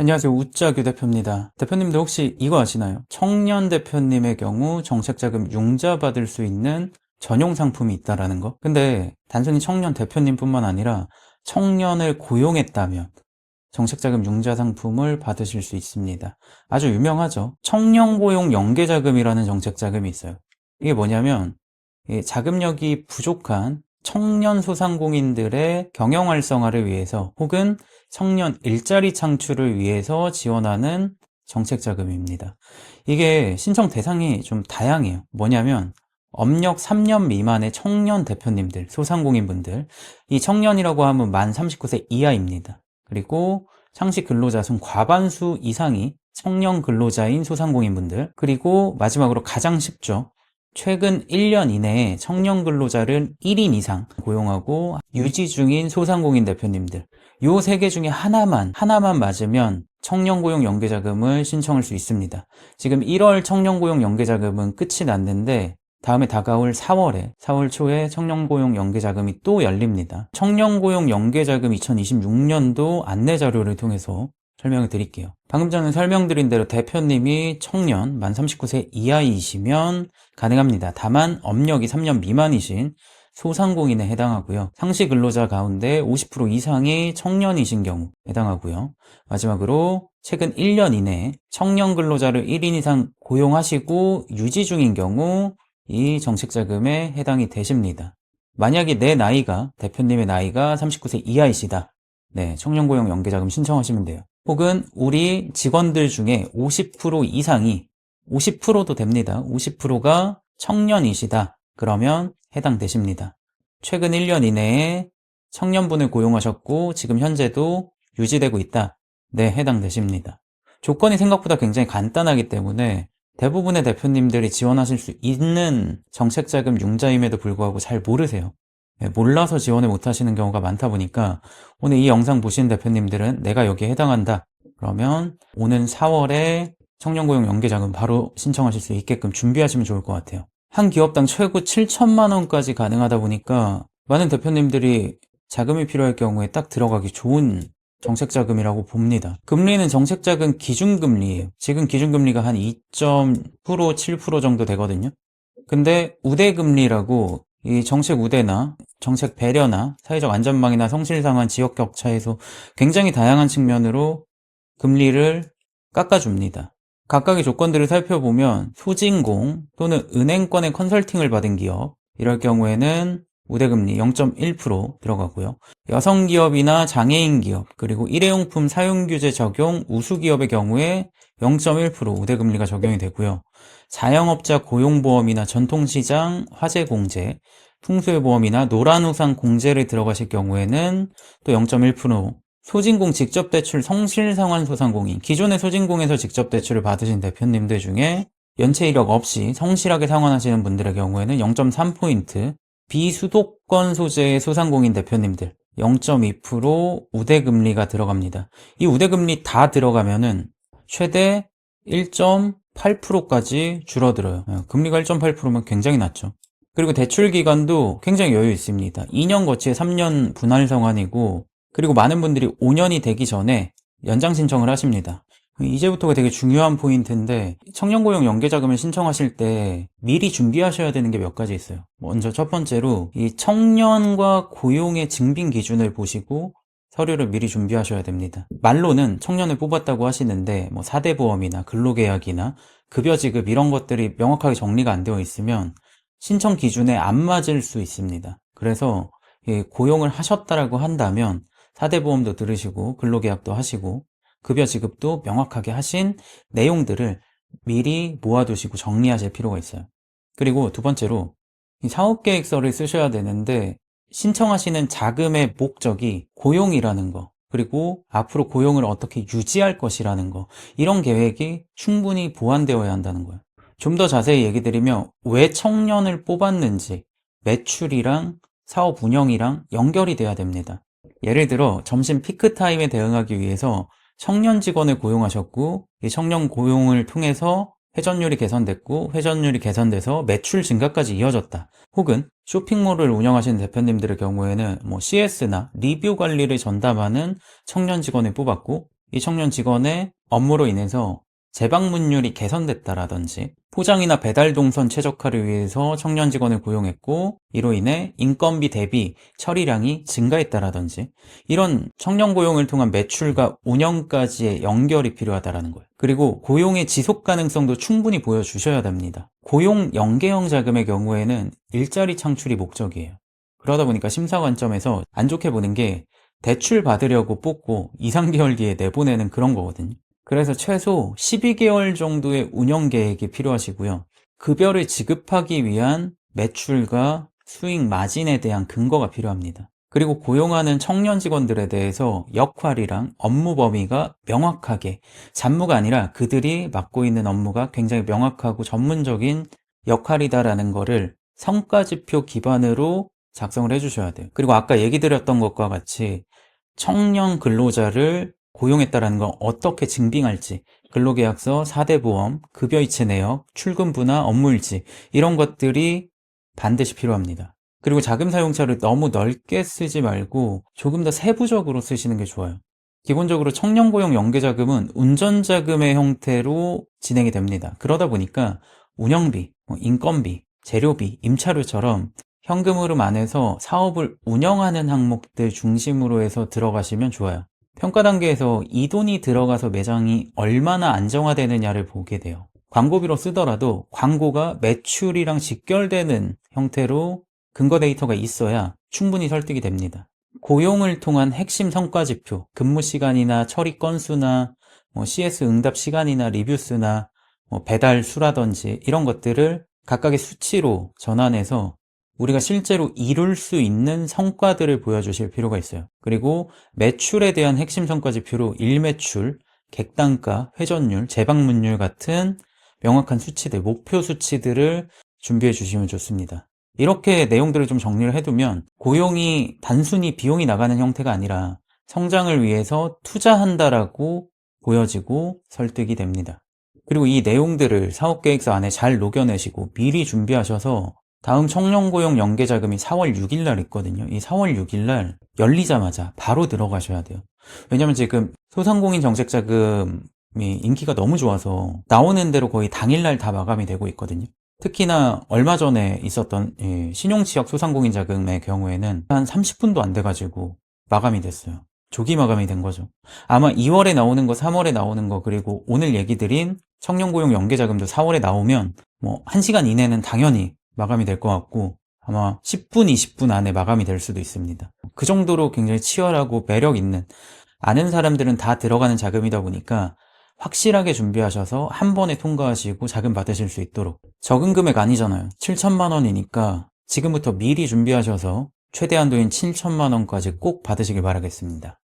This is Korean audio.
안녕하세요. 우짜규 대표입니다. 대표님들 혹시 이거 아시나요? 청년 대표님의 경우 정책자금 융자 받을 수 있는 전용 상품이 있다라는 거. 근데 단순히 청년 대표님뿐만 아니라 청년을 고용했다면 정책자금 융자 상품을 받으실 수 있습니다. 아주 유명하죠. 청년 고용 연계자금이라는 정책자금이 있어요. 이게 뭐냐면 이 자금력이 부족한 청년 소상공인들의 경영 활성화를 위해서 혹은 청년 일자리 창출을 위해서 지원하는 정책 자금입니다. 이게 신청 대상이 좀 다양해요. 뭐냐면 업력 3년 미만의 청년 대표님들, 소상공인분들, 이 청년이라고 하면 만 39세 이하입니다. 그리고 상시 근로자 중 과반수 이상이 청년 근로자인 소상공인분들, 그리고 마지막으로 가장 쉽죠. 최근 1년 이내에 청년 근로자를 1인 이상 고용하고 유지 중인 소상공인 대표님들 요 세 개 중에 하나만 하나만 맞으면 청년 고용 연계자금을 신청할 수 있습니다. 지금 1월 청년 고용 연계자금은 끝이 났는데 다음에 다가올 4월에 4월 초에 청년 고용 연계자금이 또 열립니다. 청년 고용 연계자금 2026년도 안내 자료를 통해서 설명을 드릴게요. 방금 전에 설명드린 대로 대표님이 청년 만 39세 이하이시면 가능합니다. 다만 업력이 3년 미만이신 소상공인에 해당하고요. 상시 근로자 가운데 50% 이상이 청년이신 경우 해당하고요. 마지막으로 최근 1년 이내에 청년 근로자를 1인 이상 고용하시고 유지 중인 경우 이 정책자금에 해당이 되십니다. 만약에 내 나이가 대표님의 나이가 39세 이하이시다. 네, 청년고용 연계자금 신청하시면 돼요. 혹은 우리 직원들 중에 50% 이상이 50%도 됩니다. 50%가 청년이시다. 그러면 해당되십니다. 최근 1년 이내에 청년분을 고용하셨고 지금 현재도 유지되고 있다. 네, 해당되십니다. 조건이 생각보다 굉장히 간단하기 때문에 대부분의 대표님들이 지원하실 수 있는 정책자금 융자임에도 불구하고 잘 모르세요. 네, 몰라서 지원을 못 하시는 경우가 많다 보니까 오늘 이 영상 보신 대표님들은 내가 여기에 해당한다. 그러면 오는 4월에 청년고용 연계자금 바로 신청하실 수 있게끔 준비하시면 좋을 것 같아요. 한 기업당 최고 7천만 원까지 가능하다 보니까 많은 대표님들이 자금이 필요할 경우에 딱 들어가기 좋은 정책자금이라고 봅니다. 금리는 정책자금 기준금리예요. 지금 기준금리가 한 2.9% 7% 정도 되거든요. 근데 우대금리라고 이 정책 우대나 정책 배려나 사회적 안전망이나 성실 상한 지역 격차에서 굉장히 다양한 측면으로 금리를 깎아줍니다. 각각의 조건들을 살펴보면 소진공 또는 은행권의 컨설팅을 받은 기업 이럴 경우에는 우대금리 0.1% 들어가고요. 여성 기업이나 장애인 기업 그리고 일회용품 사용 규제 적용 우수 기업의 경우에 0.1% 우대 금리가 적용이 되고요. 자영업자 고용보험이나 전통시장 화재 공제, 풍수해보험이나 노란우산 공제를 들어가실 경우에는 또 0.1% 소진공 직접 대출 성실상환 소상공인 기존의 소진공에서 직접 대출을 받으신 대표님들 중에 연체 이력 없이 성실하게 상환하시는 분들의 경우에는 0.3포인트 비수도권 소재의 소상공인 대표님들 0.2% 우대금리가 들어갑니다. 이 우대금리 다 들어가면은 최대 1.8%까지 줄어들어요. 예, 금리가 1.8%면 굉장히 낮죠. 그리고 대출 기간도 굉장히 여유 있습니다. 2년 거치에 3년 분할 상환이고 그리고 많은 분들이 5년이 되기 전에 연장 신청을 하십니다. 이제부터가 되게 중요한 포인트인데 청년고용 연계자금을 신청하실 때 미리 준비하셔야 되는 게 몇 가지 있어요. 먼저 첫 번째로 이 청년과 고용의 증빙 기준을 보시고 서류를 미리 준비하셔야 됩니다. 말로는 청년을 뽑았다고 하시는데 뭐 4대 보험이나 근로계약이나 급여 지급 이런 것들이 명확하게 정리가 안 되어 있으면 신청 기준에 안 맞을 수 있습니다. 그래서 고용을 하셨다라고 한다면 4대 보험도 들으시고 근로계약도 하시고 급여 지급도 명확하게 하신 내용들을 미리 모아두시고 정리하실 필요가 있어요. 그리고 두 번째로 사업계획서를 쓰셔야 되는데 신청하시는 자금의 목적이 고용이라는 거, 그리고 앞으로 고용을 어떻게 유지할 것이라는 거, 이런 계획이 충분히 보완되어야 한다는 거예요. 좀 더 자세히 얘기 드리면 왜 청년을 뽑았는지 매출이랑 사업 운영이랑 연결이 돼야 됩니다. 예를 들어 점심 피크 타임에 대응하기 위해서 청년 직원을 고용하셨고 이 청년 고용을 통해서 회전율이 개선됐고 회전율이 개선돼서 매출 증가까지 이어졌다. 혹은 쇼핑몰을 운영하시는 대표님들의 경우에는 뭐 CS나 리뷰 관리를 전담하는 청년 직원을 뽑았고 이 청년 직원의 업무로 인해서 재방문율이 개선됐다라든지 포장이나 배달 동선 최적화를 위해서 청년 직원을 고용했고 이로 인해 인건비 대비 처리량이 증가했다라든지 이런 청년 고용을 통한 매출과 운영까지의 연결이 필요하다라는 거예요. 그리고 고용의 지속 가능성도 충분히 보여주셔야 됩니다. 고용 연계형 자금의 경우에는 일자리 창출이 목적이에요. 그러다 보니까 심사 관점에서 안 좋게 보는 게 대출 받으려고 뽑고 2, 3개월 뒤에 내보내는 그런 거거든요. 그래서 최소 12개월 정도의 운영 계획이 필요하시고요. 급여를 지급하기 위한 매출과 수익 마진에 대한 근거가 필요합니다. 그리고 고용하는 청년 직원들에 대해서 역할이랑 업무 범위가 명확하게 잡무가 아니라 그들이 맡고 있는 업무가 굉장히 명확하고 전문적인 역할이다라는 거를 성과 지표 기반으로 작성을 해주셔야 돼요. 그리고 아까 얘기 드렸던 것과 같이 청년 근로자를 고용했다라는 걸 어떻게 증빙할지 근로계약서, 4대 보험, 급여이체 내역, 출근부나 업무일지 이런 것들이 반드시 필요합니다. 그리고 자금 사용처를 너무 넓게 쓰지 말고 조금 더 세부적으로 쓰시는 게 좋아요. 기본적으로 청년고용 연계자금은 운전자금의 형태로 진행이 됩니다. 그러다 보니까 운영비, 뭐 인건비, 재료비, 임차료처럼 현금 흐름 안에서 사업을 운영하는 항목들 중심으로 해서 들어가시면 좋아요. 평가 단계에서 이 돈이 들어가서 매장이 얼마나 안정화되느냐를 보게 돼요. 광고비로 쓰더라도 광고가 매출이랑 직결되는 형태로 근거 데이터가 있어야 충분히 설득이 됩니다. 고용을 통한 핵심 성과 지표, 근무 시간이나 처리 건수나 뭐 CS 응답 시간이나 리뷰 수나 뭐 배달 수라든지 이런 것들을 각각의 수치로 전환해서 우리가 실제로 이룰 수 있는 성과들을 보여주실 필요가 있어요. 그리고 매출에 대한 핵심 성과 지표로 일매출, 객단가, 회전율, 재방문율 같은 명확한 수치들, 목표 수치들을 준비해 주시면 좋습니다. 이렇게 내용들을 좀 정리를 해두면 고용이 단순히 비용이 나가는 형태가 아니라 성장을 위해서 투자한다라고 보여지고 설득이 됩니다. 그리고 이 내용들을 사업계획서 안에 잘 녹여내시고 미리 준비하셔서 다음 청년고용 연계자금이 4월 6일 날 있거든요. 이 4월 6일 날 열리자마자 바로 들어가셔야 돼요. 왜냐면 지금 소상공인 정책자금이 인기가 너무 좋아서 나오는 대로 거의 당일날 다 마감이 되고 있거든요. 특히나 얼마 전에 있었던 예, 신용취약 소상공인 자금의 경우에는 한 30분도 안 돼가지고 마감이 됐어요. 조기 마감이 된 거죠. 아마 2월에 나오는 거, 3월에 나오는 거, 그리고 오늘 얘기 드린 청년고용 연계자금도 4월에 나오면 뭐 1시간 이내는 당연히 마감이 될 것 같고 아마 10분, 20분 안에 마감이 될 수도 있습니다. 그 정도로 굉장히 치열하고 매력 있는 아는 사람들은 다 들어가는 자금이다 보니까 확실하게 준비하셔서 한 번에 통과하시고 자금 받으실 수 있도록 적은 금액 아니잖아요. 7천만 원이니까 지금부터 미리 준비하셔서 최대 한도인 7천만 원까지 꼭 받으시길 바라겠습니다.